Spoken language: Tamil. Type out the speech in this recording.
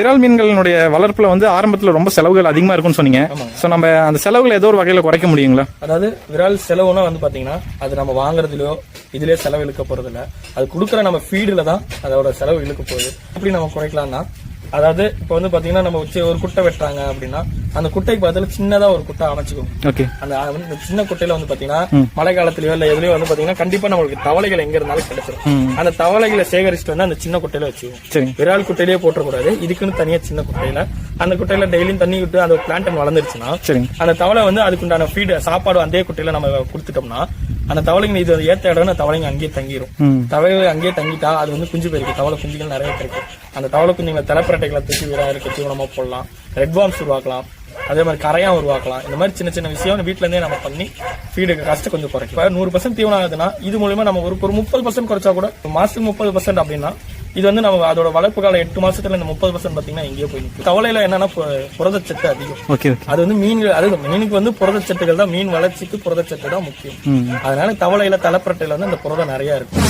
விரால் மீன்களினுடைய வளர்ப்புல வந்து ஆரம்பத்துல ரொம்ப செலவுகள் அதிகமா இருக்கும்னு சொன்னீங்க. சோ நம்ம அந்த செலவுகளை ஏதோ ஒரு வகையில குறைக்க முடியுங்களா? அதாவது விரால் செலவுனா வந்து பாத்தீங்கன்னா அது நம்ம வாங்குறதுலயோ இதுலயே செலவு இழுக்க போறது இல்ல அது கொடுக்குற நம்ம ஃபீடுல தான் அதோட செலவு இழுக்க போகுது. எப்படி நம்ம குறைக்கலாம்னா அதாவது இப்போ வந்து பாத்தீங்கன்னா நம்ம வச்சு ஒரு குட்டை வெட்டுறாங்க அப்படின்னா அந்த குட்டைக்கு பதிலா சின்னதா ஒரு குட்டை அமைச்சுக்கோங்க. ஓகே. அந்த வந்து சின்ன குட்டையில வந்து பாத்தீங்கன்னா மழை காலத்துலயோ இல்ல எதுலயோ வந்து பாத்தீங்கன்னா கண்டிப்பா நம்மளுக்கு தவளைகள் எங்க இருந்தாலும் கிடைச்சிரும். அந்த தவளைகளை சேகரிச்சுட்டு வந்து அந்த சின்ன குட்டையில வச்சுக்குவோம் சரிங்க விரால் குட்டையிலேயே போட்டக்கூடாது இதுக்குன்னு தனியா சின்ன குட்டையில. அந்த குட்டையில டெய்லியும் தண்ணி விட்டு அந்த பிளான்டன் வளர்ந்துருச்சுன்னா அந்த தவளை வந்து அதுக்குண்டான ஃபீடு சாப்பாடு அதே குட்டையில நம்ம கொடுத்துட்டோம்னா அந்த தவளைங்க இது ஏத்த இடம்னு தவளைங்க அங்கேயே தங்கிரும். ம். தவளைகள் அங்கேயே தங்கிட்டா அது வந்து குஞ்சு பெருக்கு தவளை குஞ்சுகள் நிறைய கிடைக்கும் அந்த தவளை குஞ்சுங்களை தலைப்பரட்டைகளை தூக்கி விட இருக்க தீவனமா போடலாம். ரெட் பாம்ஸ் உருவாக்கலாம். அதே மாதிரி கரையான் உருவாக்கலாம். இந்த மாதிரி சின்ன சின்ன விஷயம் வீட்ல இருந்தே நம்ம பண்ணி ஃபீடுக்கு கஷ்டம் கொஞ்சம் குறைக்கலாம் இப்ப நூறு பர்சன்ட் தீவனம் ஆகுதுன்னா இது மூலியமா நம்ம ஒரு ஒரு முப்பது பர்சன்ட் குறைச்சா கூட மாசத்துக்கு முப்பது பர்சன்ட் அப்படின்னா இது வந்து நம்ம அதோட வளர்ப்பு காலம் எட்டு மாசத்துல இந்த முப்பது பர்சன்ட் பாத்தீங்கன்னா எங்கேயோ போய் நிக்கும். தவளையில என்னன்னா புரதச்சத்து அதிகம். அது வந்து மீன் அது மீனுக்கு வந்து புரதச்சத்துக்கள் தான் மீன் வளர்ச்சிக்கு புரதச்சத்து தான் முக்கியம். அதனால தவளையில தலைப்பரட்டையில வந்து அந்த புரதம் நிறைய இருக்கும்.